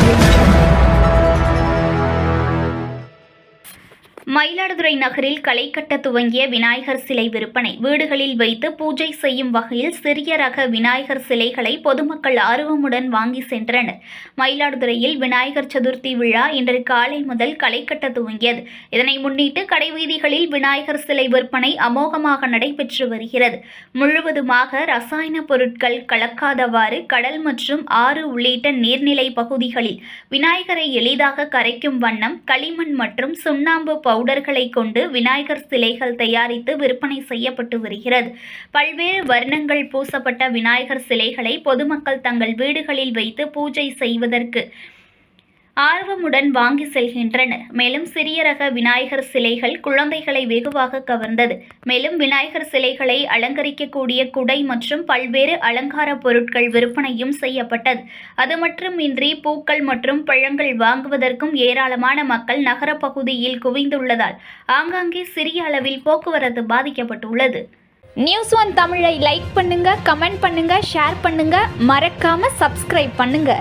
Audio Mayiladuthurai நகரில் களை கட்ட துவங்கிய விநாயகர் சிலை விற்பனை. வீடுகளில் வைத்து பூஜை செய்யும் வகையில் சிறிய ரக விநாயகர் சிலைகளை பொதுமக்கள் ஆர்வமுடன் வாங்கி சென்றனர். மயிலாடுதுறையில் விநாயகர் சதுர்த்தி விழா இன்று காலை முதல் களை கட்ட துவங்கியது. இதனை முன்னிட்டு கடைவீதிகளில் விநாயகர் சிலை விற்பனை அமோகமாக நடைபெற்று வருகிறது. முழுவதுமாக ரசாயன பொருட்கள் கலக்காதவாறு கடல் மற்றும் ஆறு உள்ளிட்ட நீர்நிலை பகுதிகளில் விநாயகரை எளிதாக கரைக்கும் வண்ணம் களிமண் மற்றும் சுண்ணாம்பு பவுடர்களை கொண்டு விநாயகர் சிலைகள் தயாரித்து விற்பனை செய்யப்பட்டு வருகிறது. பல்வேறு வர்ணங்கள் பூசப்பட்ட விநாயகர் சிலைகளை பொதுமக்கள் தங்கள் வீடுகளில் வைத்து பூஜை செய்வதற்கு ஆர்வமுடன் வாங்கி செல்கின்றனர். மேலும் சிறிய ரக விநாயகர் சிலைகள் குழந்தைகளை வெகுவாக கவர்ந்தது. மேலும் விநாயகர் சிலைகளை அலங்கரிக்கக்கூடிய குடை மற்றும் பல்வேறு அலங்கார பொருட்கள் விற்பனையும் செய்யப்பட்டது. அது மட்டுமின்றி பூக்கள் மற்றும் பழங்கள் வாங்குவதற்கும் ஏராளமான மக்கள் நகரப்பகுதியில் குவிந்துள்ளதால் ஆங்காங்கே சிறிய அளவில் போக்குவரத்து பாதிக்கப்பட்டுள்ளது. நியூஸ் ஒன் தமிழை லைக் பண்ணுங்க கமெண்ட் பண்ணுங்க ஷேர் பண்ணுங்க. மறக்காம சப்ஸ்கிரைப் பண்ணுங்க.